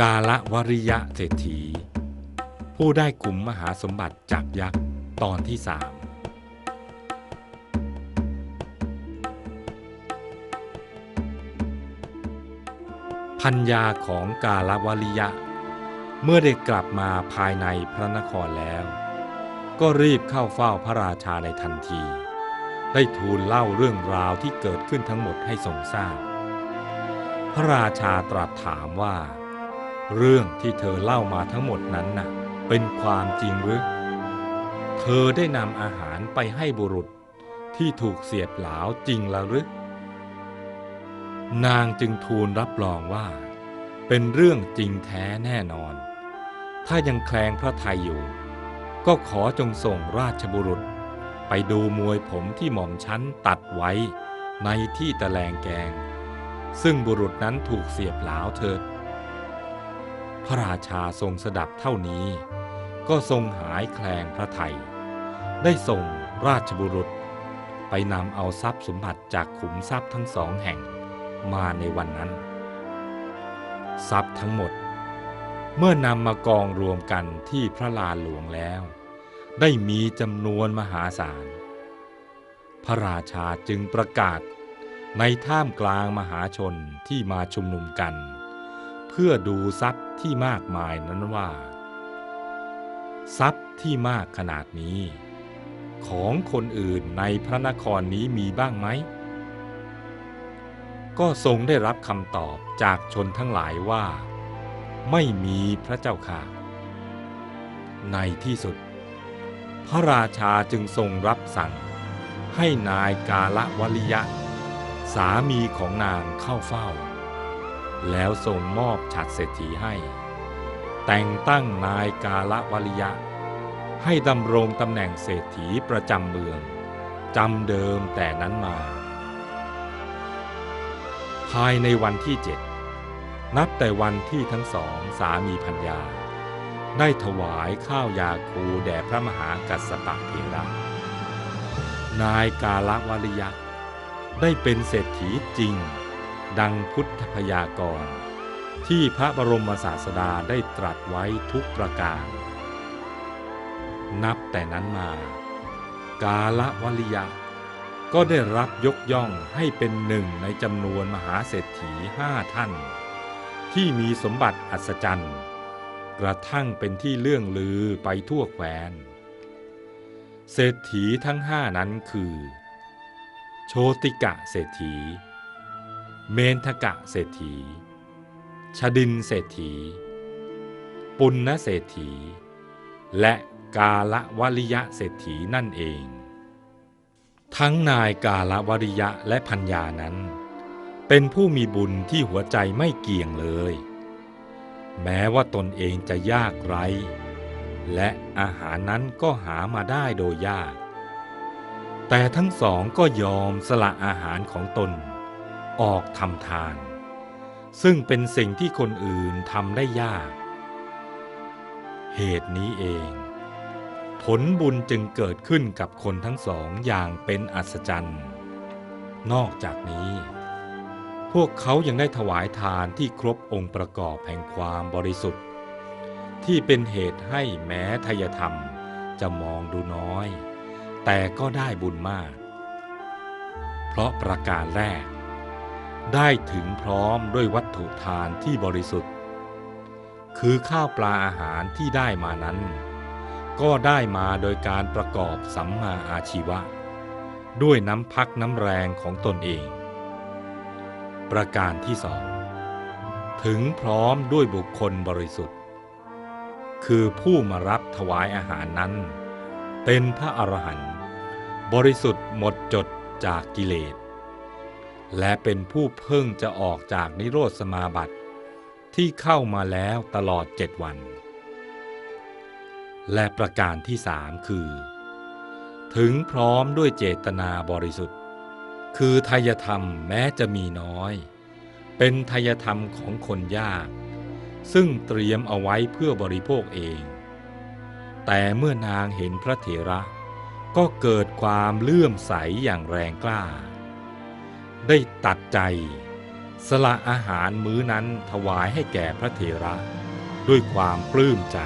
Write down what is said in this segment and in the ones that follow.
กาละวริยะเศรษฐี ผู้ได้กลุ่มมหาสมบัติจากยักษ์ตอนที่สามพัญญาของกาลวริยะ เมื่อได้กลับมาภายในพระนครแล้ว ก็รีบเข้าเฝ้าพระราชาในทันที ได้ทูลเล่าเรื่องราวที่เกิดขึ้นทั้งหมดให้ทรงทราบพระราชาตรัสถามว่า เรื่องที่เธอเล่ามาทั้งหมดนั้นน่ะ เป็นความจริงหรือ เธอได้นำอาหารไปให้บุรุษที่ถูกเสียบหลาวจริงแล้วหรือ นางจึงทูลรับรองว่า เป็นเรื่องจริงแท้แน่นอน ถ้ายังแคลงพระไทยอยู่ ก็ขอจงส่งราชบุรุษ ไปดูมวยผมที่หม่อมชั้นตัดไว้ในที่ตะแลงแกง ซึ่งบุรุษนั้นถูกเสียบหลาวเถิด พระราชาทรงสดับเท่านี้ ก็ทรงหายแคลงพระไทย ได้ส่งราชบุรุษ ไปนำเอาทรัพย์สมบัติจากขุมทรัพย์ทั้งสองแห่งมาในวันนั้น ทรัพย์ทั้งหมด เมื่อนำมากองรวมกันที่พระลานหลวงแล้ว ได้มีจำนวนมหาศาล พระราชาจึงประกาศในท่ามกลางมหาชนที่มาชุมนุมกัน พื่อดูทรัพย์ที่มากมายนั้นว่า ทรัพย์ที่มากขนาดนี้ ของคนอื่นในพระนครนี้มีบ้างไหม ก็ทรงได้รับคำตอบจากชนทั้งหลายว่า ไม่มีพระเจ้าค่ะ ในที่สุด พระราชาจึงทรงรับสั่ง ให้นายกาละวลิยะ สามีของนางเข้าเฝ้า แล้วทรงมอบฉัดเศรษฐีให้ แต่งตั้งนายกาละวลิยะ ให้ดำรงตำแหน่งเศรษฐีประจำเมืองจำเดิมแต่นั้นมา ภายในวันที่เจ็ดนับแต่วันที่ทั้งสองสามีพัญญา ได้ถวายข้าวยาคูแด่พระมหากัสสปะเทระนายกาลวริยะ ได้เป็นเศรษฐีจริง ดังพุทธพยากรณ์ที่พระบรมศาสดาได้ตรัสไว้ทุกประการ นับแต่นั้นมา กาละวลิยะ ก็ได้รับยกย่องให้เป็นหนึ่งในจำนวนมหาเศรษฐีห้าท่าน ที่มีสมบัติอัศจรรย์ กระทั่งเป็นที่เลื่องลือไปทั่วแคว้น เศรษฐีทั้งห้านั้นคือ โชติกะเศรษฐี เมนทกะเศรษฐี ชดินเศรษฐี ปุณณเศรษฐี และกาละวริยะเศรษฐีนั่นเอง ทั้งนายกาละวริยะและพัญญานั้น เป็นผู้มีบุญที่หัวใจไม่เกี่ยงเลย แม้ว่าตนเองจะยากไร้ และอาหารนั้นก็หามาได้โดยยาก แต่ทั้งสองก็ยอมสละอาหารของตน ออกทำทาน ซึ่งเป็นสิ่งที่คนอื่นทำได้ยาก เหตุนี้เอง ผลบุญจึงเกิดขึ้นกับคนทั้งสองอย่างเป็นอัศจรรย์ นอกจากนี้ พวกเขายังได้ถวายทานที่ครบองค์ประกอบแห่งความบริสุทธิ์ ที่เป็นเหตุให้แม้ทายธรรมจะมองดูน้อย แต่ก็ได้บุญมาก เพราะประการแรก ได้ถึงพร้อมด้วยวัตถุทานที่บริสุทธิ์ คือข้าวปลาอาหารที่ได้มานั้น ก็ได้มาโดยการประกอบสัมมาอาชีวะ ด้วยน้ำพักน้ำแรงของตนเอง ประการที่สองถึงพร้อมด้วยบุคคลบริสุทธิ์ คือผู้มารับถวายอาหารนั้น เป็นพระอรหันต์บริสุทธิ์หมดจดจากกิเลส และเป็นผู้เพิ่งจะออกจากนิโรธสมาบัติที่เข้ามาแล้วตลอดเจ็ดวัน และประการที่สามคือ ถึงพร้อมด้วยเจตนาบริสุทธิ์ คือทายธรรมแม้จะมีน้อย เป็นทายธรรมของคนยาก ซึ่งเตรียมเอาไว้เพื่อบริโภคเอง แต่เมื่อนางเห็นพระเถระ ก็เกิดความเลื่อมใสอย่างแรงกล้า ได้ตัดใจ สละอาหารมื้อนั้นถวายให้แก่พระเถระ ด้วยความปลื้มใจ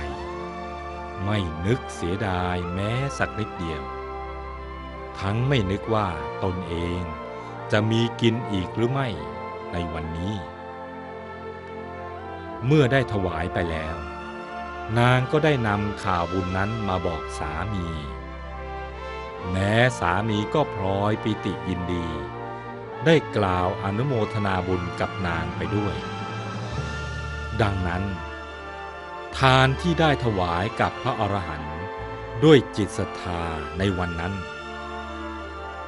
ไม่นึกเสียดายแม้สักนิดเดียว ทั้งไม่นึกว่าตนเองจะมีกินอีกหรือไม่ในวันนี้ เมื่อได้ถวายไปแล้ว นางก็ได้นำข่าวบุญนั้นมาบอกสามี แม้สามีก็พลอยปิติยินดี ได้กล่าวอนุโมทนาบุญกับนางไปด้วย ดังนั้น ทานที่ได้ถวายกับพระอรหันต์ด้วยจิตศรัทธาในวันนั้น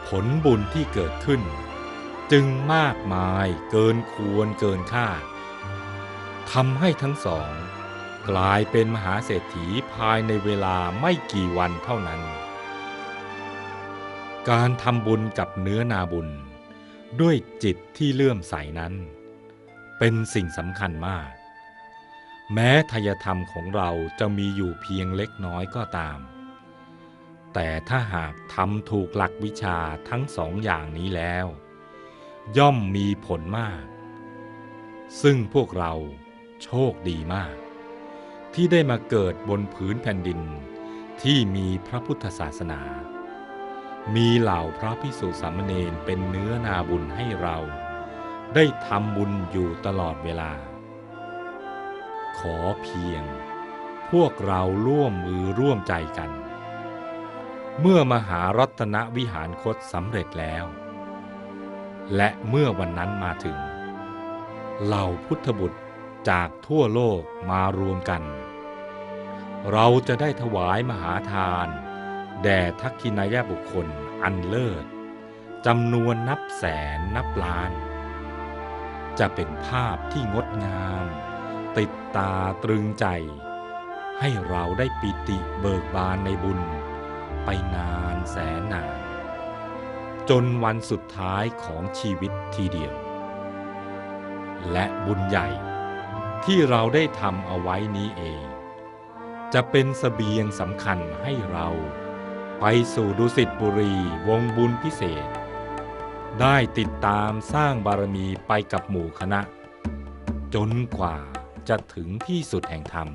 ผลบุญที่เกิดขึ้น จึงมากมายเกินควรเกินคาดทำให้ทั้งสอง กลายเป็นมหาเศรษฐีภายในเวลาไม่กี่วันเท่านั้น การทำบุญกับเนื้อนาบุญ ด้วยจิตที่เลื่อมใสนั้น เป็นสิ่งสำคัญมาก แม้ทายธรรมของเราจะมีอยู่เพียงเล็กน้อยก็ตาม แต่ถ้าหากทำถูกหลักวิชาทั้งสองอย่างนี้แล้ว ย่อมมีผลมาก ซึ่งพวกเราโชคดีมาก ที่ได้มาเกิดบนผืนแผ่นดินที่มีพระพุทธศาสนา มีเหล่าพระพิสุสามเณรเป็นเนื้อนาบุญให้เรา ได้ทำบุญอยู่ตลอดเวลา ขอเพียง พวกเราร่วมมือร่วมใจกัน เมื่อมหารัตนวิหารคตสำเร็จแล้ว และเมื่อวันนั้นมาถึง เหล่าพุทธบุตรจากทั่วโลกมารวมกัน เราจะได้ถวายมหาทาน แด่ทักขินายบุคคลอันเลิศจำนวนนับแสนนับล้าน จะเป็นภาพที่งดงาม ติดตาตรึงใจ ให้เราได้ปิติเบิกบานในบุญ ไปนานแสนนาน จนวันสุดท้ายของชีวิตทีเดียว และบุญใหญ่ที่เราได้ทำเอาไว้นี้เอง จะเป็นสเสบียงสำคัญให้เรา ไปสู่ดุสิตบุรีวงบุญพิเศษ ได้ติดตามสร้างบารมีไปกับหมู่คณะ จนกว่าจะถึงที่สุดแห่งธรรม